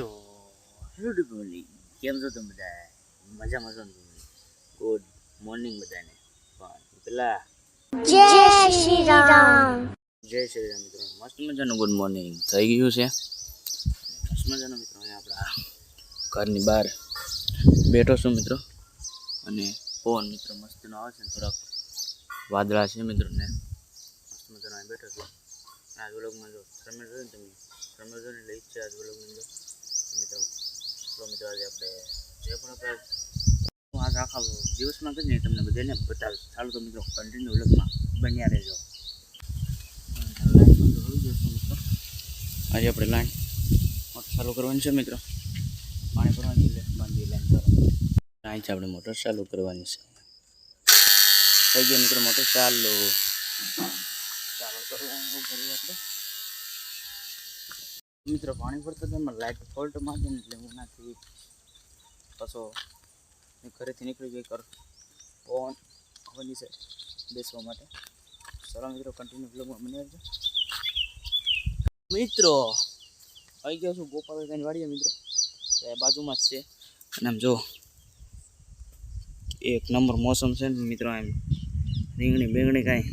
So hello morning કેમ છો તમે બધા? મજામાં છો ગુડ મોર્નિંગ બધાને. પણ પેલા જય શ્રી રામ જય શ્રી રામ મિત્રો. મસ્ત મજાનું ગુડ મોર્નિંગ થઈ ગયું છે? મસ્ત મજાનો મિત્રો. અહીંયા આપણા ઘરની બહાર બેઠો છું મિત્રો. અને પવન મિત્રો મસ્તનો આવે છે થોડાક વાદળા છે મિત્રો ને મસ્ત મજાનો બેઠો છું. આ વ્લોગમાં જો તમે જોયું એટલે ઈચ્છા આજ વ્લોગની અંદર મિત્રો તો મિત્રો આપણે જે પણ આપણે આજ આખા દિવસમાં કરીને તમને બધાને બતાવીશ. ચાલો તો મિત્રો કન્ટિન્યુ વ્લોગમાં બન્યા રહેજો. આજે આપણે લાઈન ચાલુ કરવાની છે મિત્રો. પાણી ભરવાની છે, બાંધી લાઈન કરવાની લાઈન છે આપણે મોટર ચાલુ કરવાની છે. થઈ ગયો મિત્રો મોટર ચાલુ. ચાલો કરવાનું આપણે. મિત્રો, પાણી ભરતા એમાં લાઇટ ફોલ્ટ મારશે ને એટલે હું નાખી પાછો ઘરેથી નીકળી ગઈ કર ઓન હવાની છે બેસવા માટે. ચાલો મિત્રો કન્ટિન્યુ બ્લોગમાં બની આવજો મિત્રો, આવી ગયો છું ગોપાલભાઈ વાડીએ મિત્રો. બાજુમાં જ છે. અને આમ જો, એક નંબર મોસમ છે ને મિત્રો, એમ રીંગણી બેંગણી કાંઈ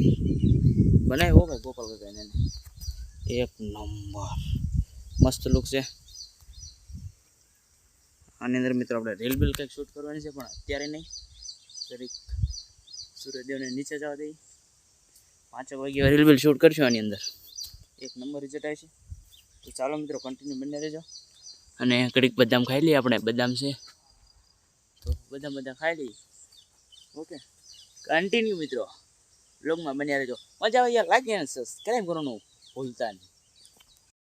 બનાવ્યો ભાઈ ગોપાલભાઈ એક નંબર. મસ્ત લુક છે. આની અંદર મિત્રો આપણે રીલ બિલ કંઈક શૂટ કરવાની છે, પણ અત્યારે નહીં. જરીક સૂર્યદેવને નીચે જવા દઈએ. પાંચેક વાગે રીલ બિલ શૂટ કરશું આની અંદર. એક નંબર રિઝલ્ટ આવે છે. તો ચાલો મિત્રો કન્ટિન્યુ બંને રહેજો. અને કડીક બદામ ખાઈ લઈએ આપણે, બદામ છે. તો બદામ બધા ખાઈ લઈએ. ઓકે કન્ટિન્યુ મિત્રો. બ્લોગમાં બન્યા રહેજો. મજા આવે, યાર. લાગે સબસ્ક્રાઈબ કરવાનું ભૂલતા નહીં.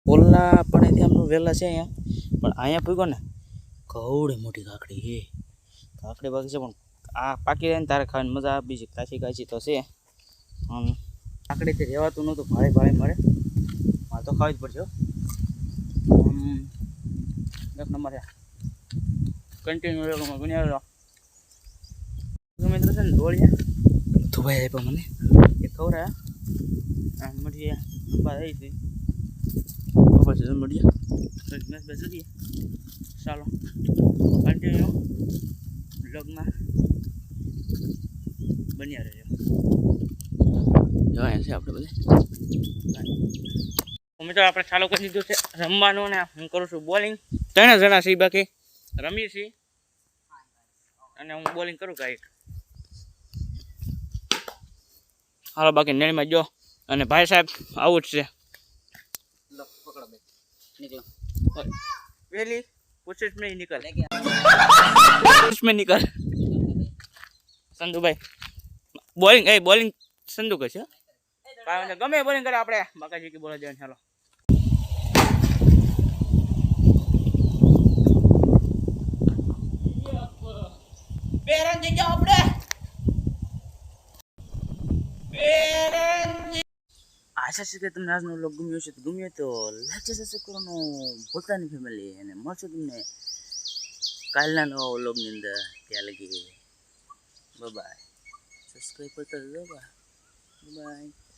ઓલા પણ અહીંથી આમનું વહેલા છે અહીંયા પણ અહીંયા પૂગ્યો ને કવડે મોટી કાકડી હે કાકડી બાકી છે પણ આ પાકી રહે ને તારે ખાવાની મજા આપી છે કાચી કાચી તો છે કાકડી તે રહેવાતું નહોતું ભારે ભારે મળે મારે તો ખાવી જ પડશે એક નંબર કન્ટિન્યુ રેગોમાં બન્યા રહ્યો મિત્રો છે ને દોડ્યા તો ભાઈ આપ્યો મને એ ખવડાયા મળી મળીએ નંબર આવી હતી ખબર છે મળીએ મેચ બેસ જઈએ ચાલો કન્ટિન્યુ બ્લોગમાં બન્યા રહેજો જોયા છે આપણે બધે મિત્રો આપણે ચાલુ કરી દીધું છે રમવાનું ને હું કરું છું બોલિંગ ત્રણ જણા છીએ બાકી રમીએ છીએ અને હું બોલિંગ કરું કાંઈક હાલો બાકી નેણીમાં જો અને ભાઈ સાહેબ આવું જ છે મેં નીકળ. પૂછીશ મેં નીકળ. સંધુભાઈ બોલિંગ એ બોલિંગ સંધુ કરશે વાંધો નહીં. ગમે બોલિંગ કરે આપણે. બાકાજી કે બોલા જવાનું ચાલો આશા છે કે તમને આજનો લોક ગમ્યો છે તો ગમ્યો તો લાઈક છે સબસ્ક્રાઈબ કરવાનું ભૂલતા નહીં ફેમિલી અને મળશે તમને કાલના નવા વ્લોગની અંદર ત્યાં લગી બાય સબસ્ક્રાઈબ કરતા બાય બાય